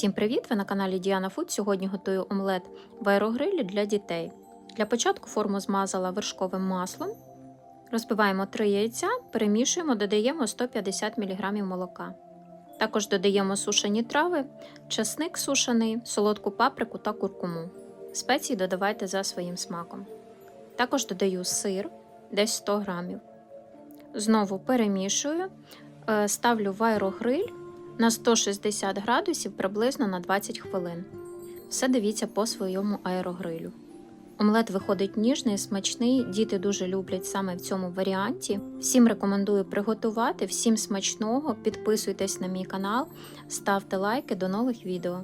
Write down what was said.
Всім привіт! Ви на каналі Діана Фуд. Сьогодні готую омлет в аерогрилі для дітей. Для початку форму змазала вершковим маслом. Розбиваємо 3 яйця, перемішуємо, додаємо 150 мг молока. Також додаємо сушені трави, часник сушений, солодку паприку та куркуму. Спеції додавайте за своїм смаком. Також додаю сир, десь 100 г. Знову перемішую, е, ставлю в аерогриль на 160 градусів приблизно на 20 хвилин. Все дивіться по своєму аерогрилю. Омлет виходить ніжний, смачний, діти дуже люблять саме в цьому варіанті. Всім рекомендую приготувати, всім смачного, підписуйтесь на мій канал, ставте лайки до нових відео.